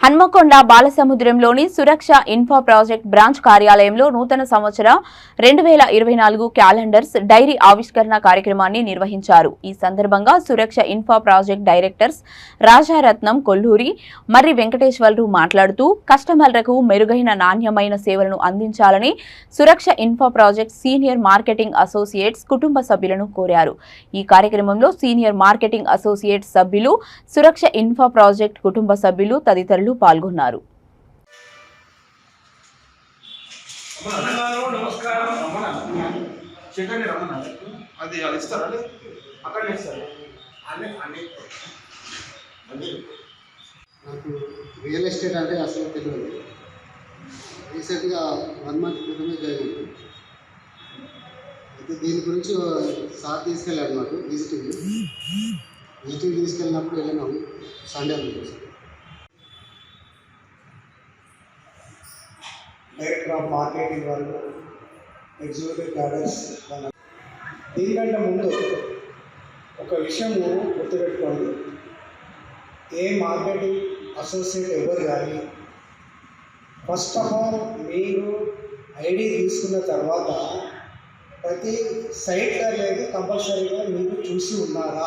హన్మకొండ బాలసముద్రంలోని Suraksha info project branch కార్యాలయంలో నూతన సంవత్సర రెండు వేల ఇరవై నాలుగు క్యాలెండర్స్ డైరీ ఆవిష్కరణ కార్యక్రమాన్ని నిర్వహించారు. ఈ సందర్భంగా Suraksha info project directors Rajaratnam Kolluri Marri Venkateswarlu మాట్లాడుతూ కస్టమర్లకు మెరుగైన నాణ్యమైన సేవలను అందించాలని Suraksha info project senior marketing associates కుటుంబ సభ్యులను కోరారు. ఈ కార్యక్రమంలో సీనియర్ మార్కెటింగ్ అసోసియేట్ సభ్యులు సురక్ష ఇన్ఫో ప్రాజెక్ట్ కుటుంబ సభ్యులు తదితరులు పాల్గొన్నారు. అన్ని అన్ని. నాకు రియల్ ఎస్టేట్ అంటే అసలు తెలియదు. రీసెంట్గా వన్ మంత్ క్రితమే జరిగింది. అయితే దీని గురించి సార్ తీసుకెళ్ళాడు నాకు విజిటింగ్ విజిటింగ్ తీసుకెళ్ళినప్పుడు వెళ్ళినాం. సండే రోజు. డైరెక్టర్ ఆఫ్ మార్కెటింగ్ వాళ్ళు ఎగ్జిక్యూటివ్ క్యాడర్స్ దీనికంటే ముందు ఒక విషయం గుర్తుపెట్టుకోండి. ఏ మార్కెటింగ్ అసోసియేట్ ఎవరు కానీ ఫస్ట్ ఆఫ్ ఆల్ మీరు ఐడి తీసుకున్న తర్వాత ప్రతి సైట్ అనేది కంపల్సరీగా మీరు చూసి ఉన్నారా?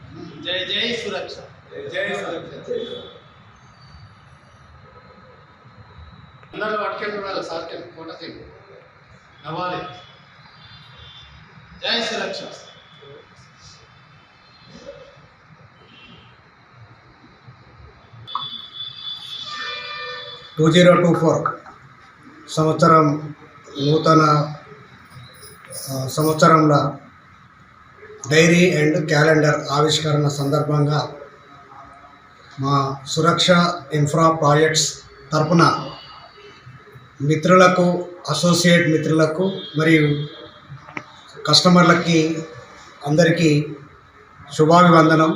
జై జై సురక్ష. జై సురక్ష. అందరూ పట్టుకెళ్ళి వాళ్ళ సార్కి ఫోటో తీయండి నవ్వాలి. జై Suraksha. Two zero two four సంవత్సరం నూతన సంవత్సరంలో డైరీ అండ్ క్యాలెండర్ ఆవిష్కరణ సందర్భంగా మా సురక్ష ఇన్ఫ్రా ప్రాజెక్ట్స్ తరపున మిత్రులకు అసోసియేట్ మిత్రులకు మరియు కస్టమర్లకి అందరికీ శుభాభివందనం.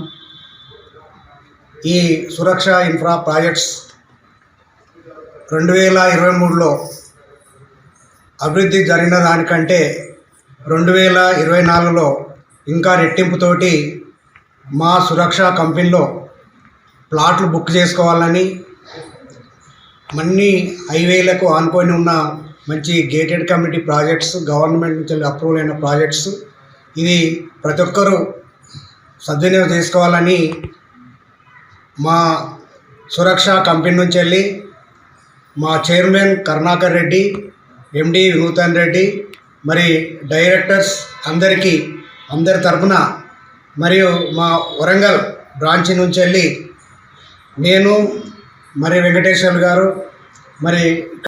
ఈ సురక్ష ఇన్ఫ్రా ప్రాజెక్ట్స్ రెండు వేల ఇరవై మూడులో అభివృద్ధి జరిగిన దానికంటే రెండు వేల ఇరవై నాలుగులో ఇంకా రెట్టింపుతోటి మా సురక్ష కంపెనీలో ప్లాట్లు బుక్ చేసుకోవాలని అన్ని హైవేలకు ఆనుకొని ఉన్న మంచి గేటెడ్ కమ్యూనిటీ ప్రాజెక్ట్స్ గవర్నమెంట్ నుంచి అప్రూవల్ అయిన ప్రాజెక్ట్స్ ఇది ప్రతి ఒక్కరూ సద్వినియోగం చేసుకోవాలని మా సురక్ష కంపెనీ నుంచి వెళ్ళి మా చైర్మన్ కరుణాకర్ రెడ్డి ఎండి వినూతన్ రెడ్డి మరి డైరెక్టర్స్ అందరికీ అందరి తరపున మరియు మా వరంగల్ బ్రాంచ్ నుంచి వెళ్ళి నేను మరి వెంకటేశ్వర్ గారు మరి